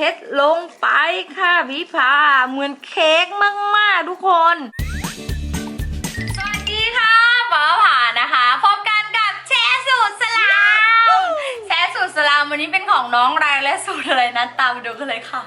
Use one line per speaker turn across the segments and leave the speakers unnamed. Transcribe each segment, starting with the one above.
เพชรลงไปค่ะพี่พาเหมือนเค้กมากๆทุกคน สวัสดีค่ะฟ้าผ่านะคะพบกันกับแชร์สูตรสลามแชร์สูตรสลามวันนี้เป็นของน้องแรงและสูตรอะไรนั้นตามไปดูกันเลยค่ะ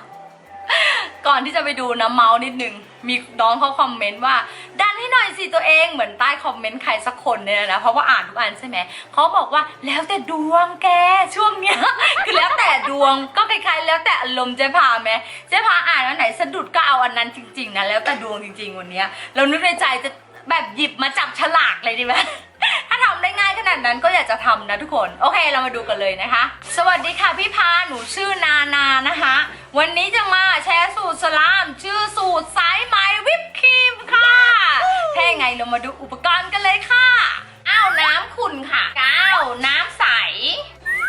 ก่อนที่จะไปดูนะเมาส์นิดนึงมีน้องเขาคอมเมนต์ว่าดันใหน่อยสิตัวเองเหมือนใต้คอมเมนต์ใครสักคนเนี่ยนะเพราะว่าอ่านทุกอันใช่ไหมเขาบอกว่าแล้วแต่ดวงแกช่วงเนี้ยคือแล้วแต่ดวงก็คล้ายๆแล้วแต่อารมณ์เจ๊พาไหมเจ๊พาอ่านอันไหนสะดุดก็เอาอันนั้นจริงๆนะแล้วแต่ดวงจริง ๆ วันเนี้ยเรานึกในใจจะแบบหยิบมาจับฉลากเลยดีไหมถ้าทำได้ง่ายขนาดนั้นก็อยากจะทำนะทุกคน โอเคเรามาดูกันเลยนะคะ สวัสดีค่ะพี่พาหนูชื่อนานานะคะ วันนี้จะมาแชร์สูตรสลาม ชื่อสูตรสายไหมวิปครีมค่ะ ถ้ายังไงเรามาดูอุปกรณ์กันเลยค่ะ อ้าวน้ำขุ่นค่ะกาวน้ำใส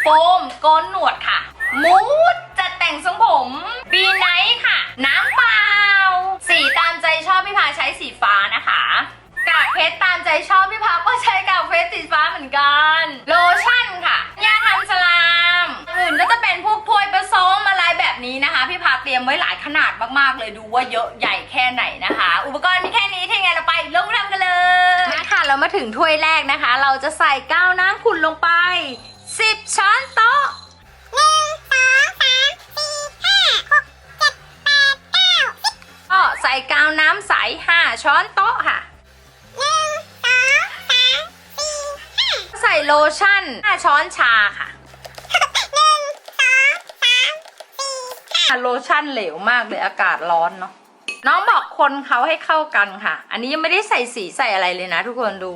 โฟมโกนหนวดค่ะ มูดจัดแต่งทรงผม บีไนท์ค่ะ น้ำเปล่า สีตามใจชอบพี่พาใช้สีฟ้านะคะกากเพชรตามใจชอบพี่พักก็ใช้กากเพชรสีฟ้าเหมือนกัน โลชั่นค่ะยาทำสลามอื่นก็จะเป็นพวกถ้วยผสมอะไรแบบนี้นะคะ พี่พักเตรียมไว้หลายขนาดมากๆเลยดูว่าเยอะใหญ่แค่ไหนนะคะ อุปกรณ์ เลยมาค่ะเรามาถึงถ้วยแรกนะคะ เราจะใส่ก้าวน้ำขุ่นลงไป 10 ช้อนโต๊ะก็ใส่กาวน้ำใส5ช้อนโต๊ะค่ะใส่โลชั่น5ช้อนชาค่ะโลชั่นเหลวมากเลยอากาศร้อนเนาะ น้องบอกคนเขาให้เข้ากันค่ะ อันนี้ยังไม่ได้ใส่สีใส่อะไรเลยนะ ทุกคนดู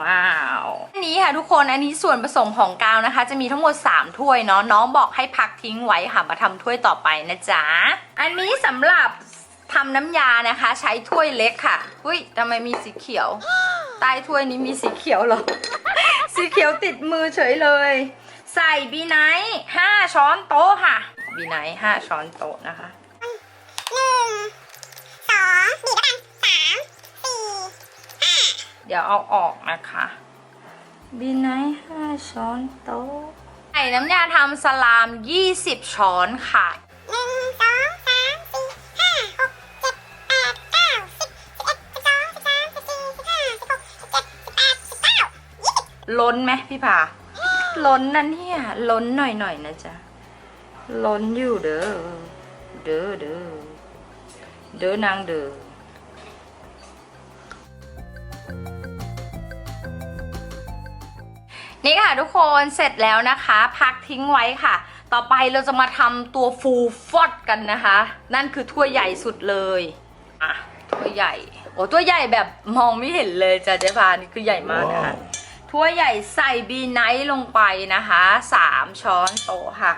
ว้าวอันนี้ค่ะทุกคนอันนี้ส่วนผสมของกาวนะคะ จะมีทั้งหมด 3 ถ้วยเนาะน้องบอกให้พักทิ้งไว้ค่ะมาทำถ้วยต่อไปนะจ๊ะอันนี้สำหรับทำน้ำยานะคะ ใช้ถ้วยเล็กค่ะอุ้ยทำไมมีสีเขียว ใต้ถ้วยนี้มีสีเขียวหรอ สีเขียวติดมือเฉยเลย ใส่บีไนท์ห้าช้อนโต๊ะค่ะบีไนท์ห้าช้อนโต๊ะนะคะ เดี๋ยวเอาออกนะคะ บีไนท์ห้าช้อนโต๊ะใส่น้ำยาทำสลาม 20 ช้อนค่ะล้นไหมพี่ผาล้นนะเนี่ย ล้นหน่อยหน่อยๆนะจ๊ะ ล้นอยู่เด้อ เด้อเด้อ เด้อนางเด้อนี่ค่ะทุกคนเสร็จแล้วนะคะ พักทิ้งไว้ค่ะ ต่อไปเราจะมาทำตัวฟูฟอดกันนะคะ นั่นคือถ้วยใหญ่สุดเลยอะถ้วยใหญ่โอ้ถ้วยใหญ่แบบมองไม่เห็นเลยจ้ะเจ๊พานี่คือใหญ่มากนะคะถ้วยใหญ่ใส่บีไนท์ลงไปนะคะสามช้อนโต๊ะค่ะ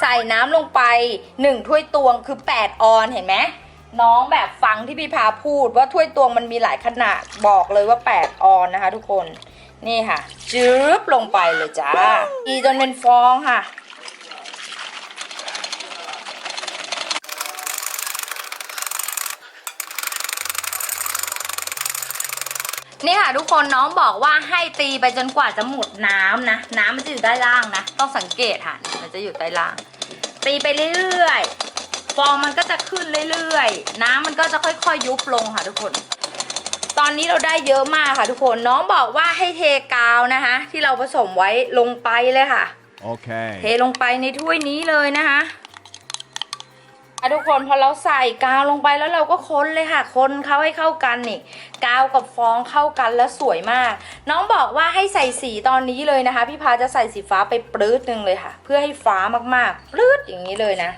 ใส่น้ำลงไปหนึ่งถ้วยตวงคือ 8 ออนเห็นไหมน้องแบบฟังที่พี่พาพูดว่าถ้วยตวงมันมีหลายขนาดบอกเลยว่า 8 ออนนะคะ ทุกคนนี่ค่ะ จืบลงไปเลยจ้าตีจนเป็นฟองค่ะ นี่ค่ะทุกคนน้องบอกว่าให้ตีไปจนกว่าจะหมดน้ำนะ น้ำมันจะอยู่ใต้ล่างนะ ต้องสังเกตค่ะ มันจะอยู่ใต้ล่าง ตีไปเรื่อยๆ ฟองมันก็จะขึ้นเรื่อยๆ น้ำมันก็จะค่อยๆ ยุบลงค่ะทุกคน ตอนนี้เราได้เยอะมากค่ะทุกคน น้องบอกว่าให้เทกาวนะคะ ที่เราผสมไว้ลงไปเลยค่ะเท
Okay.
ลงไปในถ้วยนี้เลยนะคะ อะทุกคนพอเราใส่กาวลงไปแล้วเราก็ค้นเลยค่ะคนเข้าให้เข้ากันนี่กาวกับฟองเข้ากันแล้วสวยมาก น้องบอกว่าให้ใส่สีตอนนี้เลยนะคะ พี่พาจะใส่สีฟ้าไปปลื้ดหนึ่งเลยค่ะ เพื่อให้ฟ้ามากๆปลื้ดอย่างนี้เลยนะ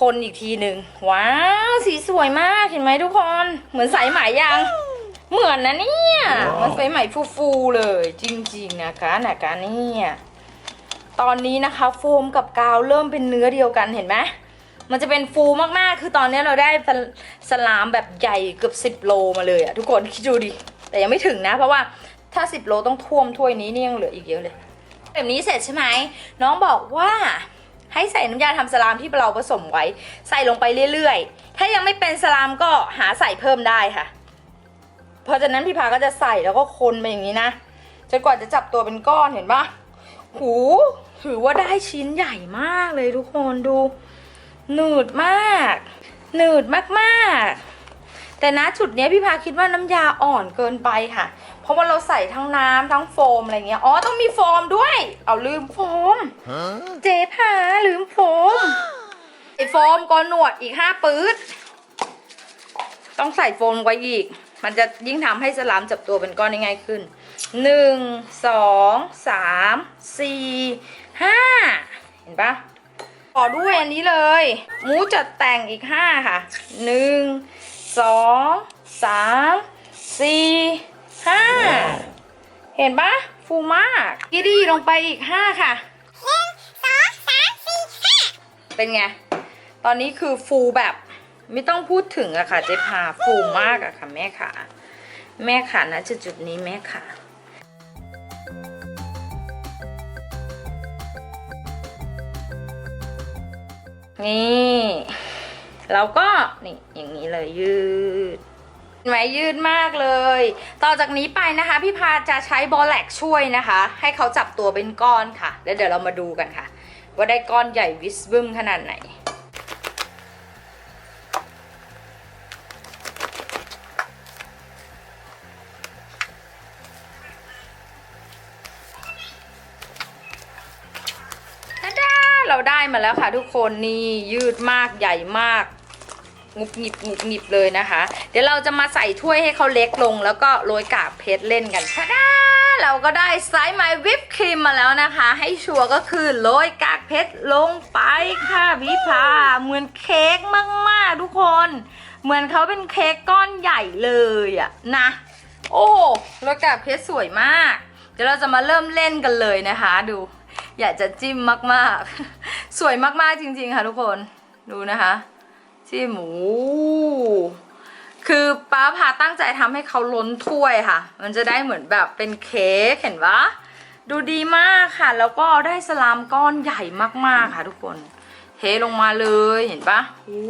คนอีกทีหนึ่งว้าวสีสวยมากเห็นไหมทุกคน เหมือนสายไหมยัง เหมือนนะเนี่ยมันสายไหมฟูๆเลย จริงๆนะคะนะคะเนี่ยตอนนี้นะคะ โฟมกับกาวเริ่มเป็นเนื้อเดียวกันเห็นไหม มันจะเป็นฟูมากๆ คือตอนนี้เราได้สลามแบบใหญ่เกือบ 10 โลมาเลยอะทุกคนคิดดูดิ แต่ยังไม่ถึงนะ เพราะว่าถ้า 10 โลต้องท่วมถ้วยนี้นี่ยังเหลืออีกเยอะเลย แบบนี้เสร็จใช่ไหม น้องบอกว่าให้ใส่น้ำยาทำสลามที่เราผสมไว้ ใส่ลงไปเรื่อยๆ ถ้ายังไม่เป็นสลามก็หาใส่เพิ่มได้ค่ะ เพราะฉะนั้นพี่พาก็จะใส่แล้วก็คนไปอย่างนี้นะจนกว่าจะจับตัวเป็นก้อนเห็นปะหูถือว่าได้ชิ้นใหญ่มากเลยทุกคนดู หนืดมาก หนืดมากๆ แต่นะจุดเนี้ยพี่พาคิดว่าน้ำยาอ่อนเกินไปค่ะ เพราะว่าเราใส่ทั้งน้ำทั้งโฟมอะไรเงี้ย อ๋อต้องมีโฟมด้วย เอาลืมโฟม เจ๊พาลืมโฟม ใส่โฟมกอนหนวดอีกห้าปื๊ด ต้องใส่โฟมไว้อีก มันจะยิ่งทำให้สลามจับตัวเป็นก้อนได้ง่ายขึ้นหนึ่งสองสามสี่ห้าเห็นปะ ขอด้วยอันนี้เลยหมูจัดแต่งอีกห้าค่ะหนึ่งสองสามสี่ห้าเห็นปะฟูมากกิดีลงไปอีกห้าค่ะ เป็นไง ตอนนี้คือฟูแบบไม่ต้องพูดถึงอะค่ะเจ๊พาฟูมากอะค่ะแม่ขาแม่ขานะจุดจุดๆนี้แม่ขา นี่เราก็นี่อย่างนี้เลยยืดไหมยืดมากเลย ต่อจากนี้ไปนะคะ พี่พาจะใช้บอลแลกช่วยนะคะ ให้เขาจับตัวเป็นก้อนค่ะ แล้วเดี๋ยวเรามาดูกันค่ะ ว่าได้ก้อนใหญ่วิสบึมขนาดไหน เราได้มาแล้วค่ะทุกคนนี่ยืดมากใหญ่มากงุบหงิบงุบหงิบเลยนะคะ เดี๋ยวเราจะมาใส่ถ้วยให้เขาเล็กลง แล้วก็โรยกากเพชรเล่นกันทะดาเราก็ได้ไซส์ไมวิปครีมมาแล้วนะคะ ให้ชัวร์ก็คือโรยกากเพชรลงไปค่ะพี่พาเหมือนเค้กมากๆทุกคน เหมือนเขาเป็นเค้กก้อนใหญ่เลยอะนะ โอ้โรยกากเพชรสวยมาก เดี๋ยวเราจะมาเริ่มเล่นกันเลยนะคะ ดู อยากจะจิ้มมากๆ สวยมากๆจริง ๆ ค่ะทุกคนดูนะคะจิ้มหมูคือป้าพาตั้งใจทำให้เขาล้นถ้วยค่ะ มันจะได้เหมือนแบบเป็นเค้กเห็นปะดูดีมากค่ะ แล้วก็ได้สลามก้อนใหญ่มากๆค่ะทุกคน เทลงมาเลยเห็นปะอู้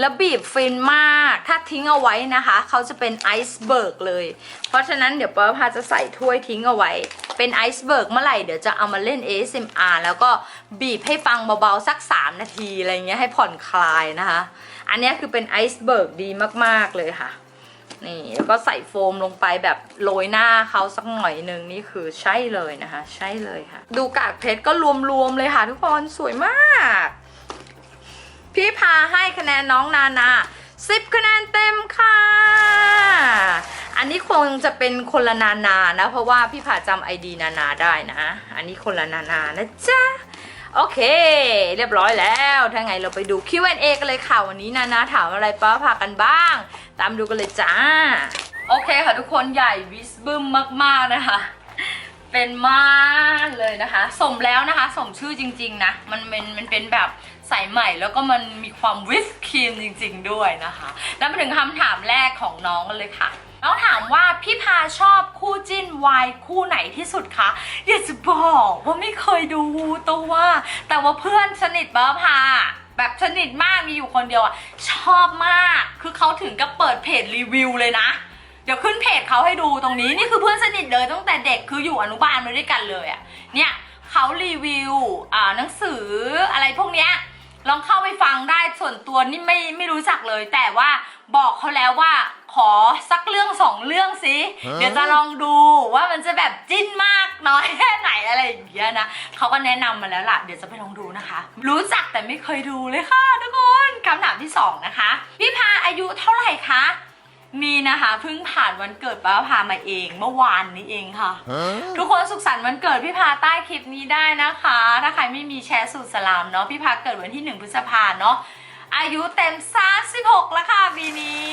แล้วบีบฟินมาก ถ้าทิ้งเอาไว้นะคะ เขาจะเป็นไอซ์เบิร์กเลย เพราะฉะนั้นเดี๋ยวป้าพาจะใส่ถ้วยทิ้งเอาไว้ เป็นไอซ์เบิร์กเมื่อไหร่เดี๋ยวจะเอามาเล่น ASMR แล้วก็บีบให้ฟังเบาๆสัก 3 นาทีอะไรเงี้ยให้ผ่อนคลายนะคะ อันนี้คือเป็นไอซ์เบิร์กดีมากๆเลยค่ะนี่แล้วก็ใส่โฟมลงไปแบบโรยหน้าเขาสักหน่อยนึงนี่คือใช่เลยนะคะ ใช่เลยค่ะ ดูกากเพชรก็รวมๆเลยค่ะทุกคนสวยมาก พี่พาให้คะแนนน้องนานา10คะแนนเต็มค่ะ อันนี้คงจะเป็นคนละนานานะ เพราะว่าพี่พาจำไอดีนานาได้นะ อันนี้คนละนานานะจ๊ะ โอเค เรียบร้อยแล้ว ถ้าไงเราไปดู Q&A กันเลยค่ะวันนี้นานาถามอะไรป้าพากันบ้าง ตามดูกันเลยจ้า โอเคค่ะทุกคนใหญ่วิสบึมมากๆนะคะ เป็นมากเลยนะคะ สมแล้วนะคะ สมชื่อจริง ๆ นะ มันเป็นมันเป็นแบบใสใหม่แล้วก็มันมีความวิสครีมจริง ๆ ด้วยนะคะ แล้วมาถึงคำถามแรกของน้องกันเลยค่ะน้องถามว่าพี่พาชอบคู่จิ้นวายคู่ไหนที่สุดคะอยากจะบอกว่าไม่เคยดูตัวแต่ว่าเพื่อนสนิทป้าพาแบบสนิทมากมีอยู่คนเดียวอะชอบมาก คือเขาถึงกับเปิดเพจรีวิวเลยนะ ดี๋ยวขึ้นเพจเขาให้ดูตรงนี้นี่คือเพื่อนสนิทเลยตั้งแต่เด็กคืออยู่อนุบาลมาด้วยกันเลยอะเนี่ยเขารีวิวอ่าหนังสืออะไรพวกเนี้ยลองเข้าไปฟังได้ส่วนตัวนี่ไม่ไม่รู้จักเลย แต่ว่าบอกเขาแล้วว่าขอสักเรื่องสองเรื่องสิ
ฮะ
เดี๋ยวจะลองดูว่ามันจะแบบจิ้นมากน้อยแค่ไหนอะไรอย่างเงี้ยนะเขาก็แนะนำมาแล้วล่ะ เดี๋ยวจะไปลองดูนะคะ รู้จักแต่ไม่เคยดูเลยค่ะทุกคนคำถามที่สองนะคะพี่พาอายุเท่าไหร่คะ มีนะคะเพิ่งผ่านวันเกิดป้าพามาเองเมื่อวานนี้เองค่ะ
Huh?
ทุกคนสุขสันต์วันเกิดพี่พาใต้คลิปนี้ได้นะคะ ถ้าใครไม่มีแชร์สูตรสลามเนาะพี่พาเกิดวันที่ 1 พฤษภาเนาะอายุเต็ม 36 แล้วค่ะปีนี้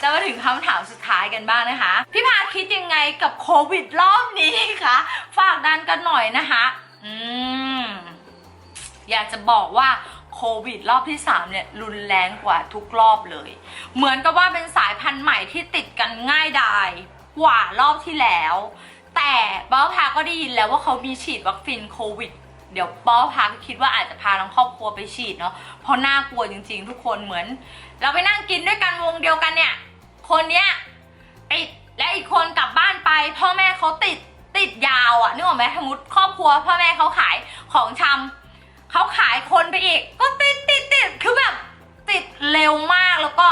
แล้วมาถึงคำถามสุดท้ายกันบ้างนะคะ พี่พาคิดยังไงกับโควิดรอบนี้คะฝากดันกันหน่อยนะคะ อืมอยากจะบอกว่า โควิดรอบที่3เนี่ยรุนแรงกว่าทุกรอบเลย เหมือนกับว่าเป็นสายพันธุ์ใหม่ที่ติดกันง่ายดายกว่ารอบที่แล้ว แต่ป้าพาก็ได้ยินแล้วว่าเขามีฉีดวัคซีนโควิดเดี๋ยวป้าพาก็คิดว่าอาจจะพาทั้งครอบครัวไปฉีดเนาะเพราะน่ากลัวจริง ๆ ทุกคนเหมือน เราไปนั่งกินด้วยกันวงเดียวกันเนี่ย คนเนี้ยติดและอีกคนกลับบ้านไป พ่อแม่เขาติดติดยาวอะนึกออกไหมสมมติครอบครัวพ่อแม่เขาขายของชำ เขาขายคนไปอีก ก็ติดติดติดคือแบบติดเร็วมากแล้วก็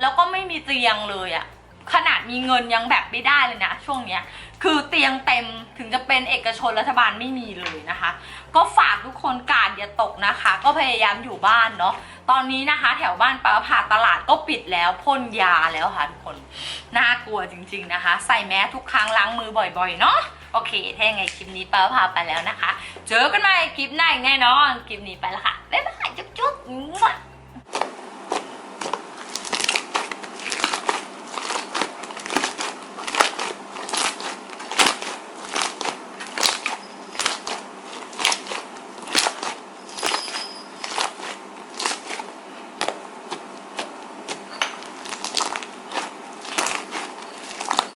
แล้วก็ไม่มีเตียงเลยอะขนาดมีเงินยังแบบไม่ได้เลยนะช่วงเนี้ย คือเตียงเต็มถึงจะเป็นเอกชนรัฐบาลไม่มีเลยนะคะ ก็ฝากทุกคนการอย่าตกนะคะ ก็พยายามอยู่บ้านเนาะตอนนี้นะคะ แถวบ้านป้าผ่าตลาดก็ปิดแล้วพ่นยาแล้วค่ะทุกคนน่ากลัวจริง ๆนะคะ ใส่แมสทุกครั้งล้างมือบ่อยๆเนาะโอเคถ้ายังไงคลิปนี้ป้าผ่าไปแล้วนะคะ เจอกันใหม่คลิปหน้าอีกแน่นอนคลิปนี้ไปล้วค่ะบ๊ายบายจุ๊บๆ